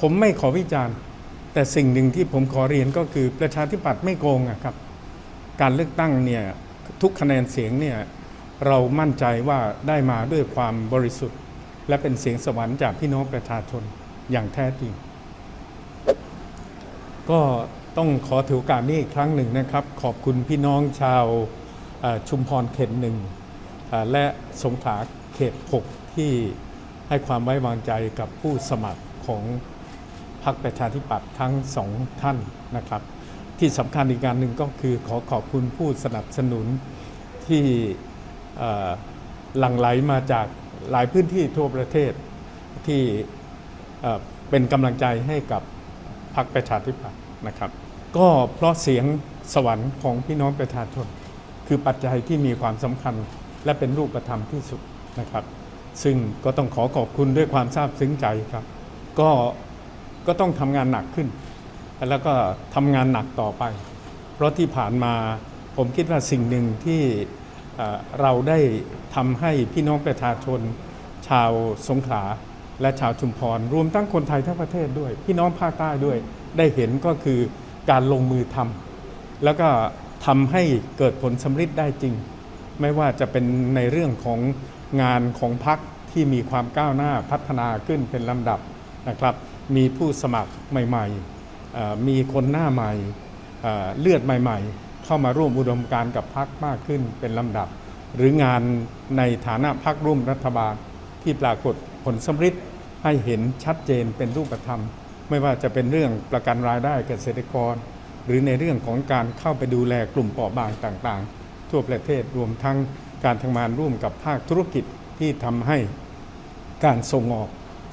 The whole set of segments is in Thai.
ผมไม่ขอวิจารณ์ แต่สิ่งหนึ่งที่ผมขอเรียนก็คือประชาธิปัตย์ไม่โกงครับ การเลือกตั้งเนี่ยทุกคะแนนเสียงเนี่ยเรามั่นใจว่าได้มาด้วยความบริสุทธิ์ และเป็นเสียงสวรรค์จากพี่น้องประชาชนอย่างแท้จริง ก็ต้องขอถือโอกาสนี้อีกครั้งหนึ่งนะครับ ขอบคุณพี่น้องชาวชุมพรเขตหนึ่งและสงขลาเขต 6 ที่ให้ความไว้วางใจกับผู้สมัคร ของพรรคประชาธิปัตย์ทั้งสองท่านนะครับ ที่สำคัญอีกการหนึ่งก็คือขอขอบคุณผู้สนับสนุนที่หลั่งไหลมาจากหลายพื้นที่ทั่วประเทศที่เอ่อเป็นกำลังใจให้กับพรรคประชาธิปัตย์นะครับ ก็เพราะเสียงสวรรค์ของพี่น้องประชาชน คือปัจจัยที่มีความสำคัญและเป็นรูปธรรมที่สุดนะครับ ซึ่งก็ต้องขอขอบคุณด้วยความซาบซึ้งใจครับ ก็ก็ต้องทำงานหนักขึ้น แล้วก็ทำงานหนักต่อไป เพราะที่ผ่านมาผมคิดว่าสิ่งหนึ่งที่เราได้ทำให้พี่น้องประชาชน ชาวสงขลาและชาวชุมพร รวมทั้งคนไทยทั้งประเทศด้วย พี่น้องภาคใต้ด้วย ได้เห็นก็คือการลงมือทำแล้วก็ทำให้เกิดผลสำฤทธิ์ได้จริง ไม่ว่าจะเป็นในเรื่องของงานของพักที่มีความก้าวหน้าพัฒนาขึ้นเป็นลำดับ นะครับ มีผู้สมัครใหม่ๆ มีคนหน้าใหม่เลือดใหม่ ๆ เข้ามาร่วมอุดมการกับพักมากขึ้นเป็นลำดับ หรืองานในฐานะพักร่วมรัฐบาลที่ปรากฏผลสำฤทธิ์ให้เห็นชัดเจนเป็นรูปธรรม ไม่ว่าจะเป็นเรื่องประกันรายได้เกษตรกร หรือในเรื่องของการเข้าไปดูแลกลุ่มเปราะบางต่างๆ ทั่วประเทศรวมทั้งการทำงานร่วมกับภาคธุรกิจที่ทำให้การส่งออก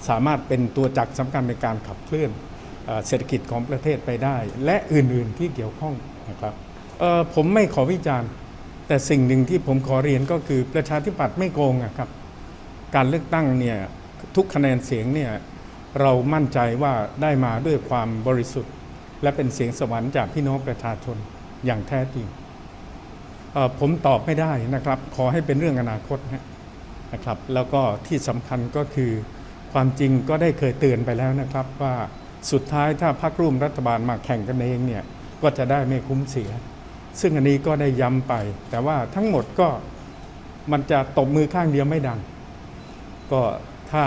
สามารถเป็นตัวจักรสำคัญในการขับเคลื่อนเศรษฐกิจของประเทศไปได้ และอื่นๆที่เกี่ยวข้องนะครับผมไม่ขอวิจารณ์ แต่สิ่งหนึ่งที่ผมขอเรียนก็คือประชาธิปัตย์ไม่โกงอะครับ การเลือกตั้งเนี่ยทุกคะแนนเสียงเนี่ยเรามั่นใจว่าได้มาด้วยความบริสุทธิ์ และเป็นเสียงสวรรค์จากพี่น้องประชาชนอย่างแท้จริงผมตอบไม่ได้นะครับ ขอให้เป็นเรื่องอนาคตนะครับ แล้วก็ที่สำคัญก็คือ ความจริงก็ได้เคยเตือนไปแล้วนะครับว่าสุดท้ายถ้าพรรคร่วมรัฐบาลมาแข่งกันเองเนี่ยก็จะได้ไม่คุ้มเสีย ซึ่งอันนี้ก็ได้ย้ำไป แต่ว่าทั้งหมดก็มันจะตบมือข้างเดียวไม่ดัง ก็ถ้า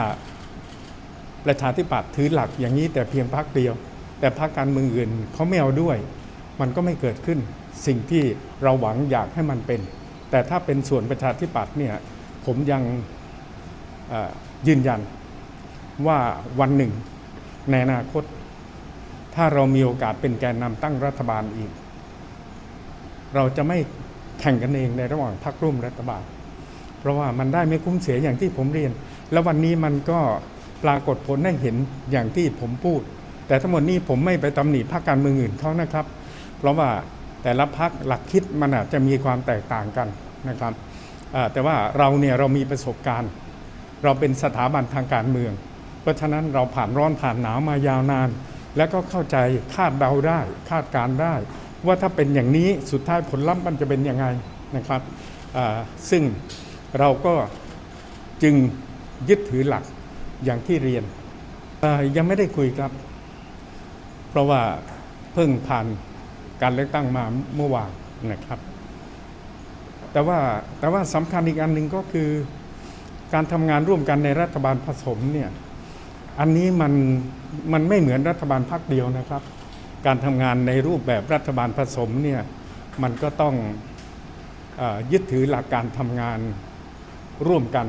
ประชาธิปัตย์ถือหลักอย่างนี้แต่เพียงพรรคเดียว แต่พรรคการเมืองอื่นเขาไม่เอาด้วย มันก็ไม่เกิดขึ้นสิ่งที่เราหวังอยากให้มันเป็น แต่ถ้าเป็นส่วนประชาธิปัตย์เนี่ยผมยังยืนยัน ว่าวันหนึ่งในอนาคต ถ้าเรามีโอกาสเป็นแกนนำตั้งรัฐบาลอีก เราจะไม่แข่งกันเองในระหว่างพรรคร่วมรัฐบาล เพราะว่ามันได้ไม่คุ้มเสียอย่างที่ผมเรียน แล้ววันนี้มันก็ปรากฏผลให้เห็นอย่างที่ผมพูด แต่ทั้งหมดนี้ผมไม่ไปตำหนิพรรคการเมืองอื่นเขานะครับ เพราะว่าแต่ละพรรคหลักคิดมันอาจจะมีความแตกต่างกันนะครับแต่ว่าเราเนี่ยเรามีประสบการณ์ เราเป็นสถาบันทางการเมือง เพราะฉะนั้นเราผ่านร้อนผ่านหนาวมายาวนาน แล้วก็เข้าใจคาดเดาได้คาดการได้ ว่าถ้าเป็นอย่างนี้สุดท้ายผลลัพธ์มันจะเป็นยังไงนะครับซึ่งเราก็จึงยึดถือหลักอย่างที่เรียนยังไม่ได้คุยครับ เพราะว่าเพิ่งผ่านการเลือกตั้งมาเมื่อวานนะครับ แต่ว่าแต่ว่าสำคัญอีกอันหนึ่งก็คือ การทำงานร่วมกันในรัฐบาลผสมเนี่ย อันนี้มันมันไม่เหมือนรัฐบาลพักเดียวนะครับ การทำงานในรูปแบบรัฐบาลผสมเนี่ยมันก็ต้องอยึดถือหลักการทำงานร่วมกัน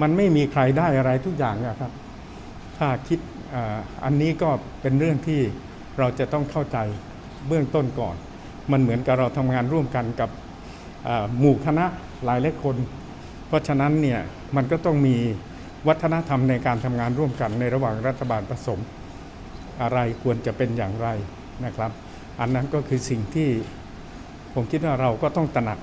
มันไม่มีใครได้อะไรทุกอย่างนะครับ ถ้าคิดออันนี้ก็เป็นเรื่องที่เราจะต้องเข้าใจเบื้องต้นก่อน มันเหมือนกับเราทำงานร่วมกันกับหมู่คณะหลายหลายคน เพราะฉะนั้นเนี่ยมันก็ต้องมี วัฒนธรรมในการทำงานร่วมกันในระหว่างรัฐบาลผสม อะไรควรจะเป็นอย่างไรนะครับ อันนั้นก็คือสิ่งที่ผมคิดว่าเราก็ต้องตระหนัก